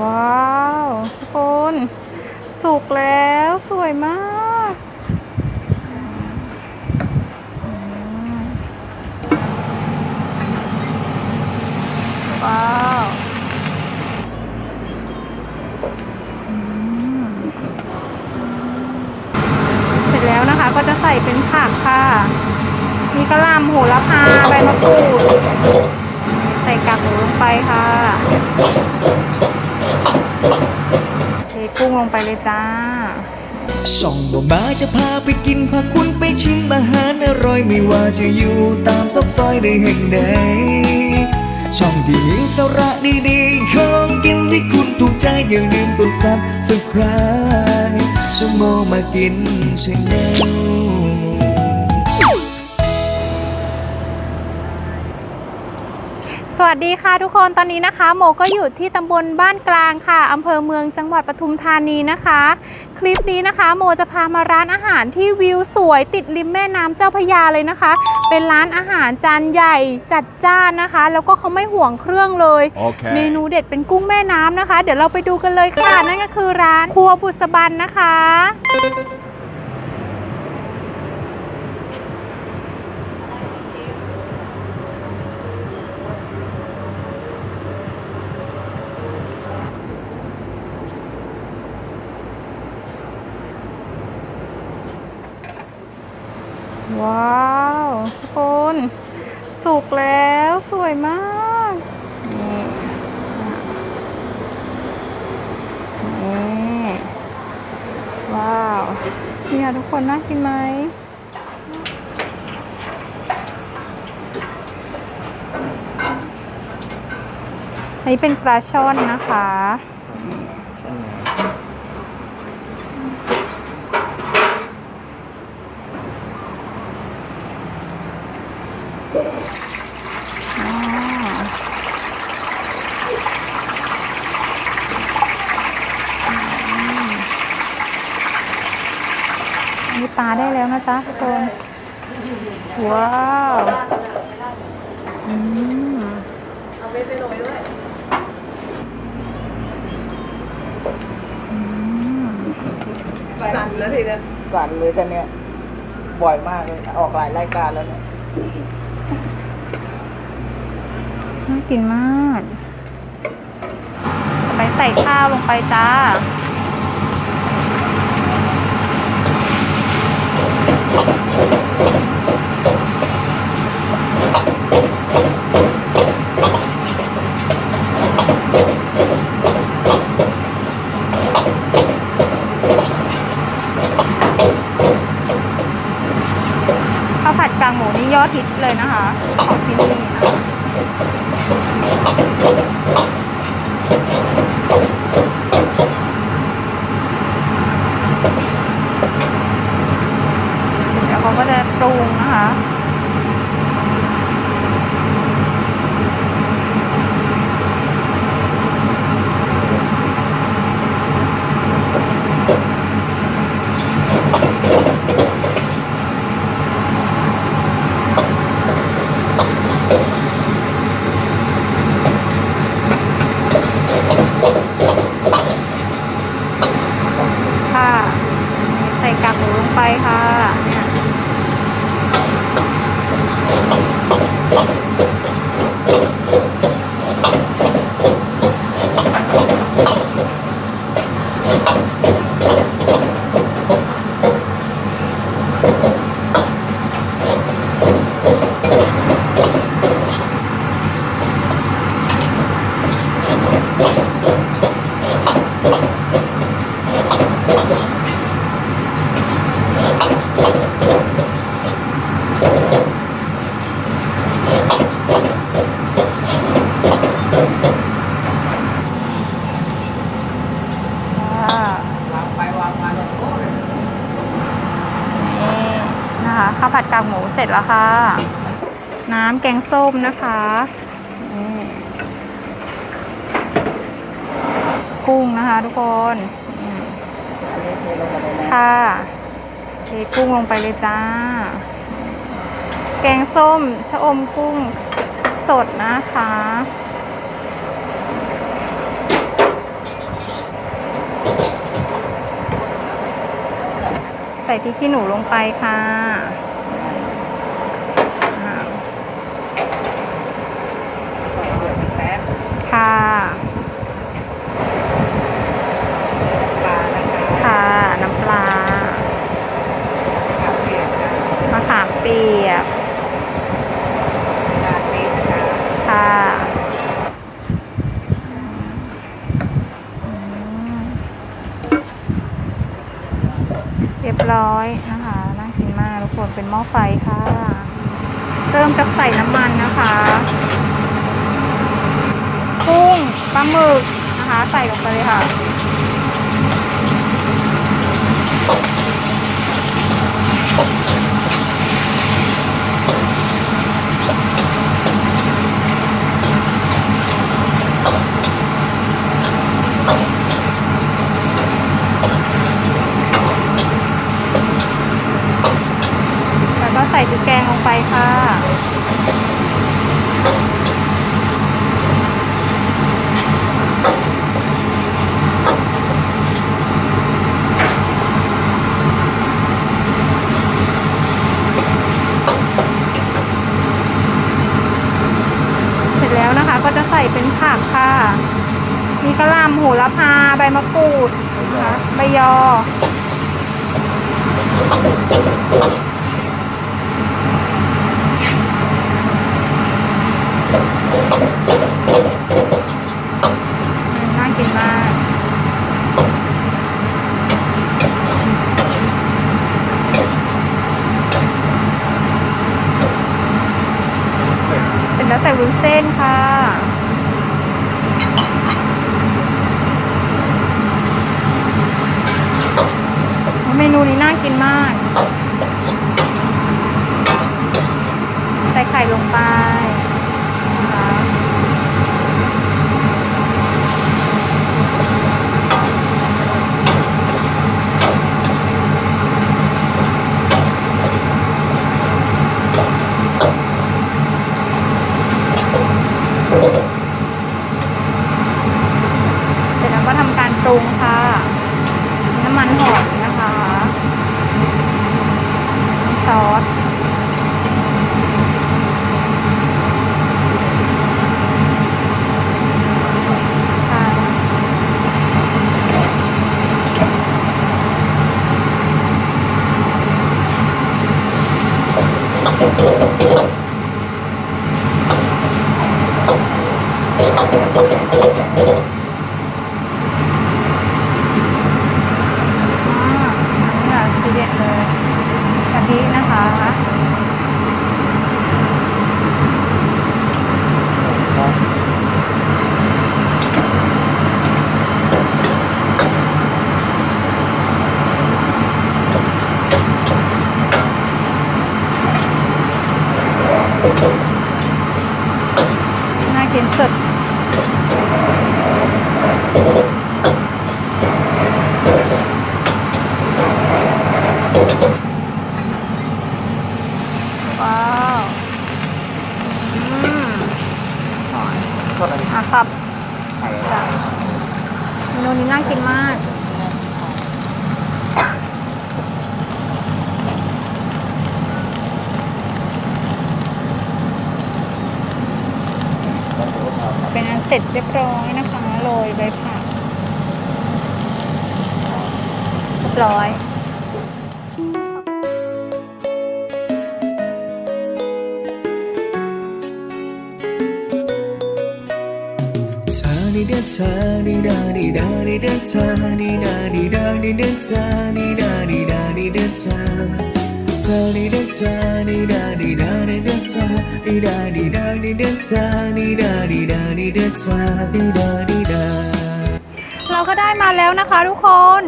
ว้าวทุกคนสุกแล้วสวยมากว้าวเสร็จแล้วนะคะก็จะใส่เป็นผักค่ะ มีกระหล่ำโหระพาใบมะกรูดใส่กากหมูลงไปค่ะ กุ้งลงไปเลยจ้าส่องบ่มาจะพาไปกินพาคุณไปชิมอาหารอร่อยไม่ว่าจะอยู่ตามซอกซอยในแห่งใดช่องที่มีสาระดีๆของกินที่คุณถูกใจอย่าลืมกดซับสไครต์ชั่วโมงมากินชาแนล วัสดีค่ะทุกคนตอนนี้นะคะ โมก็อยู่ที่ตำบลบ้านกลางค่ะอำเภอเมืองจังหวัดปทุมธานีนะคะ คลิปนี้นะคะ โมจะพามาร้านอาหารที่วิวสวยติดริมแม่น้ำเจ้าพระยาเลยนะคะ เป็นร้านอาหารจานใหญ่จัดจ้านนะคะ แล้วก็เขาไม่ห่วงเครื่องเลยโอเคเมนูเด็ดเป็นกุ้งแม่น้ำนะคะ เดี๋ยวเราไปดูกันเลยค่ะ นั่นก็คือร้านครัวบุษบันนะคะ แล้วสวยมากนี่นี่ว้าวเนี่ยทุกคนน่ากินไหมอันนี้เป็นปลาช่อนนะคะ นนี้ปลาได้แล้วนะจ๊ะทุกคน ว้าวอืมอืมสั่นแล้วทีเนี้ยสั่นเลยแต่เนี้ยบ่อยมากเลยออกหลายรายการแล้วเนี่ยน่ากินมาก ไปใส่ข้าวลงไปจ้า ข้าวผัดกางหมูนี่ยอดฮิตเลย นะคะของที่นี่นะคะเดี๋ยวเขาก็จะปรุงนะคะค่ะ ข้าวผัดกากหมูเสร็จแล้วค่ะ น้ำแกงส้มนะคะกุ้งนะคะทุกคนค่ะเทกุ้งลงไปเลยจ้า แกงส้มชะอมกุ้งสดนะคะใส่พริกขี้หนูลงไปค่ะ ค่ะปลานะคะค่ะ น้ำปลาขาเปียกมะขามเปียกจานนี้นะคะค่ะเรียบร้อยนะคะน่ากินมากทุกคนเป็นหม้อไฟค่ะ เริ่มจากใส่น้ำมันนะคะ กุ้งปลาหมึกนะคะใส่ลงไปเลยค่ะ แล้วก็ใส่พริกแกงลงไปค่ะ เสร็จแล้วนะคะก็จะใส่เป็นผักค่ะ มีกระหล่ำโหระพาใบมะกรูดนะคะใบ ยอ น่ากินมาก เสร็จแล้วใส่วุ้นเส้นค่ะ เมนูนี้น่า กินมาก ใส่ไข่ลงไปนะคะ เสร็จแล้วก็ทำการปรุงค่ะ น้ำมันหอยนะคะซอส ค่ะ อ่าอันนี้ค่ะทีเด็ดเลยกะทินะคะ น่ากินสุด ว้าวอืมหอยโทษนะอะครับไข่จ้ะเมนูนี้น่ากินมาก เป็นอันเสร็จเรียบร้อยนะคะโรยใบผักเรีย บร้อยเธอดีด้อเธอดีดาดีดาดีเด้อเธอดีดาดีดาดีเด้อเธอดีดาดีดาดีเด้อเธอเธอดีเด้อเธอดีดาดีดาดีเด้อเธอดีดาดีดาดีเด้อเธอดีดาดีดาดีเด้อเธอดีดาดีดาเราก็ได้มาแล้วนะคะทุกคน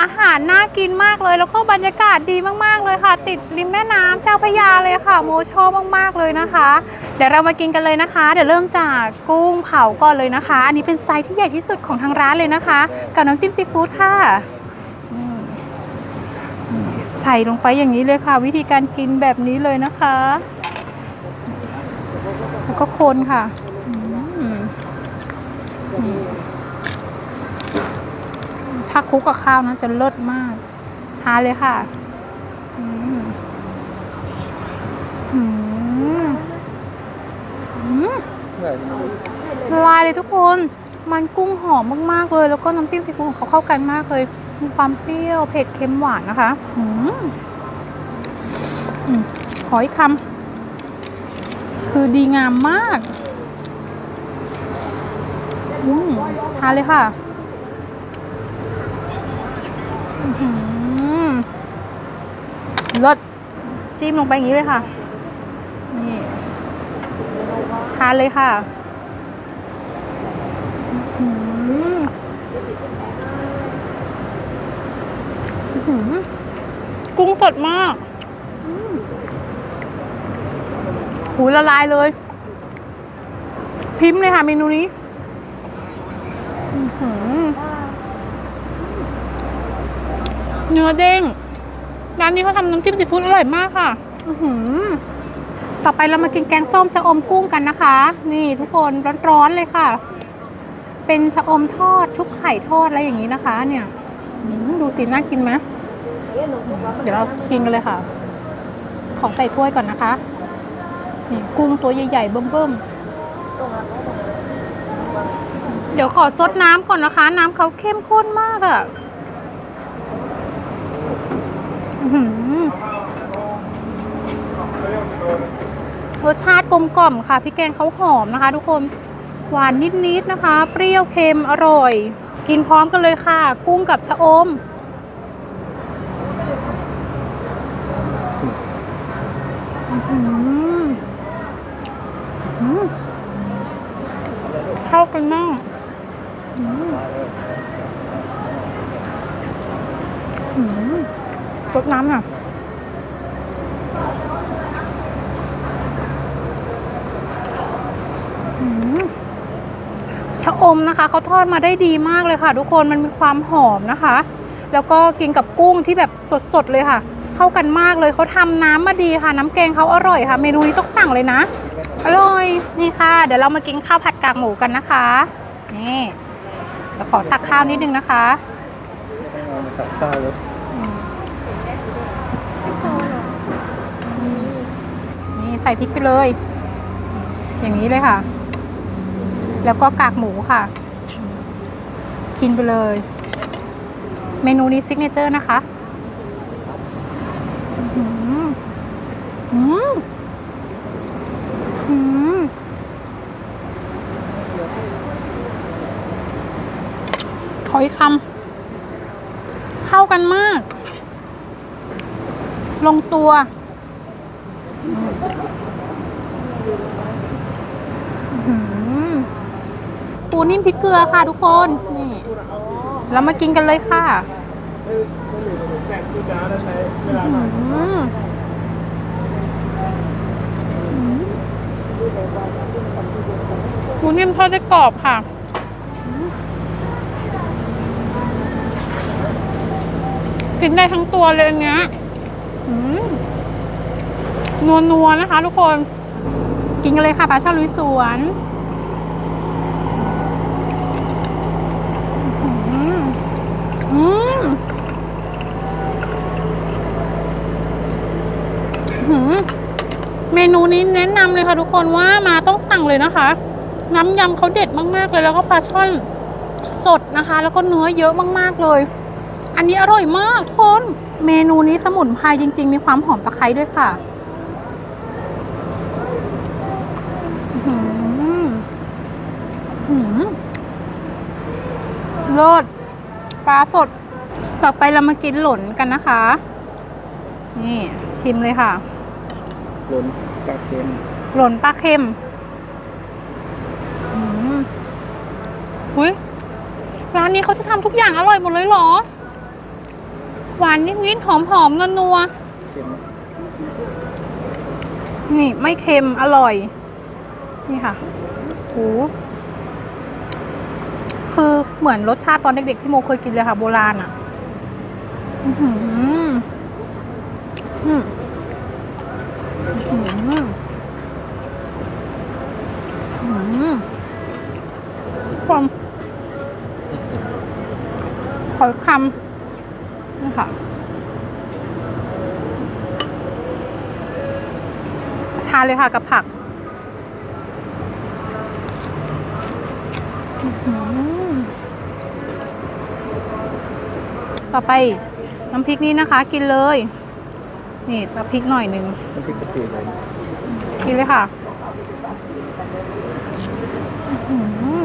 อาหารน่ากินมากเลย แล้วก็บรรยากาศดีมากๆเลยค่ะ ติดริมแม่น้ำเจ้าพระยาเลยค่ะ โมชอบมากๆเลยนะคะ เดี๋ยวเรามากินกันเลยนะคะ เดี๋ยวเริ่มจากกุ้งเผาก่อนเลยนะคะ อันนี้เป็นไซส์ที่ใหญ่ที่สุดของทางร้านเลยนะคะ กับน้ำจิ้มซีฟู้ดค่ะนี่ใส่ลงไปอย่างนี้เลยค่ะ วิธีการกินแบบนี้เลยนะคะ แล้วก็คนค่ะอืม ถ้าคุกกับข้าวนะจะเลิศมากทานเลยค่ะอืมอือืมละลายเลยทุกคน มันกุ้งหอมมากๆเลย แล้วก็น้ำจิ้มซีฟู้ดเขาเข้ากันมากเลย มีความเปรี้ยวเผ็ดเค็มหวานนะคะอืมอืมขออีกคำคือดีงามมากอืมทานเลยค่ะอื้อหือ รสจิ้มลงไปอย่างนี้เลยค่ะ นี่ทานเลยค่ะกุ้งสดมากอืมหูละลายเลย พิมพ์เลยค่ะเมนูนี้เนื้อเด้ง ร้านนี้เขาทำน้ำจิ้มซีฟู้ดอร่อยมากค่ะต่อไปเรามากินแกงส้มชะอมกุ้งกันนะคะ นี่ทุกคนร้อนๆเลยค่ะ เป็นชะอมทอดชุบไข่ทอดอะไรอย่างนี้นะคะ เนี่ยดูสิน่ากินไหมเดี๋ยวเรากินกันเลยค่ะ ของใส่ถ้วยก่อนนะคะนี่กุ้งตัวใหญ่ๆเบิ่มๆเดี๋ยวขอซดน้ำก่อนนะคะ น้ำเขาเข้มข้นมากอะอื้อหือ รสชาติกลมกล่อมค่ะพี่แกงเขาหอมนะคะ ทุกคนหวานนิดๆนะคะ เปรี้ยวเค็มอร่อย กินพร้อมกันเลยค่ะ กุ้งกับชะอมเข้ากันมากอืม อืมน้ำอะอืมชะอมนะคะเขาทอดมาได้ดีมากเลยค่ะ ทุกคนมันมีความหอมนะคะ แล้วก็กินกับกุ้งที่แบบสดๆเลยค่ะ เข้ากันมากเลยเขาทำน้ำมาดีค่ะ น้ำแกงเขาอร่อยค่ะ เมนูนี้ต้องสั่งเลยนะ อร่อยนี่ค่ะ เดี๋ยวเรามากินข้าวผัดกากหมูกันนะคะนี่เดี๋ยวขอตักข้าวนิดนึงนะคะ ใส่พริกไปเลย อย่างนี้เลยค่ะ แล้วก็กากหมูค่ะ กินไปเลย เมนูนี้ซิกเนเจอร์นะคะอื้อหืออืมอืมขออีกคำ เข้ากันมาก ลงตัว ปูนิ่มพริกเกลือค่ะทุกคน นี่เรามากินกันเลยค่ะอืมปูนิ่มทอดได้กรอบค่ะกินได้ทั้งตัวเลยอันเนี้ย นัวนัวนะคะ ทุกคน กินกันเลยค่ะปลาช่าลุยสวนอืมอืมหืมเมนูนี้แนะนำเลยค่ะทุกคนว่ามาต้องสั่งเลยนะคะ น้ำยำเขาเด็ดมากๆเลยแล้วก็ปลาช่อนสดนะคะ แล้วก็เนื้อเยอะมากๆเลย อันนี้อร่อยมากทุกคน เมนูนี้สมุนไพรจริง ๆ มีความหอมตะไคร้ด้วยค่ะอื้อหืออื้อหือ เลิศปลาสด ต่อไปเรามากินหล่นกันนะคะ นี่ชิมเลยค่ะล้นปลาเค็ม หล่นปลาเค็มอืมอุ้ยร้านนี้เขาจะทำทุกอย่างอร่อยหมดเลยเหรอ หวานนิดๆหอมๆนัวเค็มๆนี่ไม่เค็มอร่อย นี่ค่ะโหคือ เหมือนรสชาติตอนเด็กๆที่โมเคยกินเลยค่ะ โบราณอะความขอยคำนี่ค่ะทานเลยค่ะกับผัก ต่อไปน้ำพริกนี้นะคะ กินเลย นี่น้ำพริกหน่อยหนึ่งน้ำพริกกะปิเลยกินเลยค่ะอื้อหือ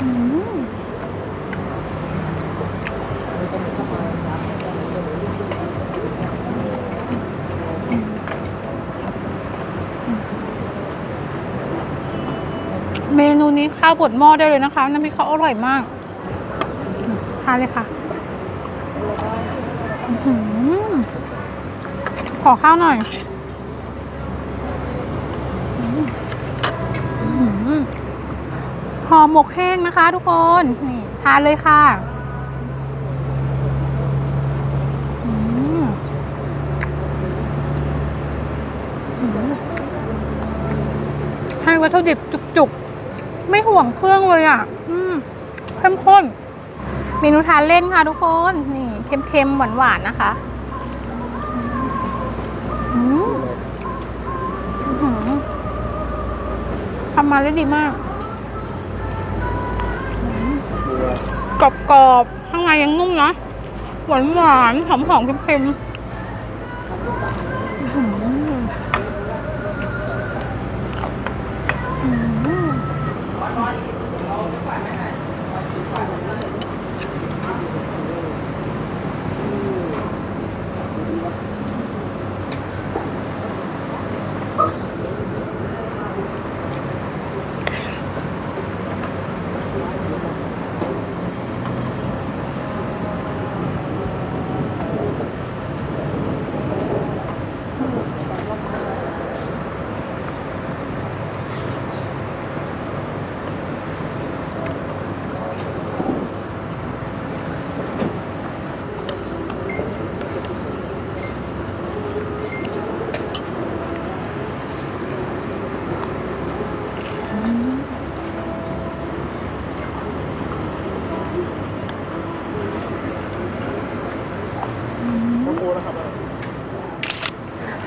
อื้อหือเมนูนี้ข้าวบดหม้อได้เลยนะคะ น้ำพริกเขาอร่อยมาก ทานเลยค่ะอื้อหือขอข้าวหน่อยห่อหมกแห้งนะคะทุกคน นี่ทานเลยค่ะให้วัตถุดิบจุกๆ ไม่ห่วงเครื่องเลยอะ อืมเข้มข้น เมนูทานเล่นค่ะทุกคน นี่เค็มๆหวานๆนะคะทำมาได้ดีมากกรอบๆข้างในยังนุ่มนะหวานหวานๆหอมๆเค็มๆ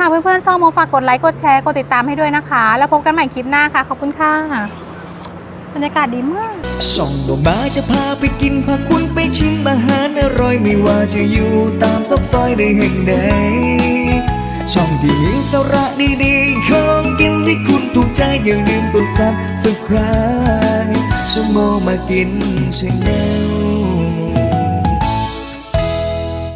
ากเพื่อนๆชอบโมฝากกดไลค์กดแชร์กดติดตามให้ด้วยนะคะ แล้วพบกันใหม่คลิปหน้าค่ะ ขอบคุณค่ะบรรยากาศดีมากช่องบ่มาจะพาไปกินพาคุณไปชิมอาหารอร่อยไม่ว่าจะอยู่ตามซอกซอยในแห่งใดช่องที่มีสาระดีๆของกินที่คุณถูกใจอย่าลืมกดซับสไคร b e ชั่วโมมากินชาแนล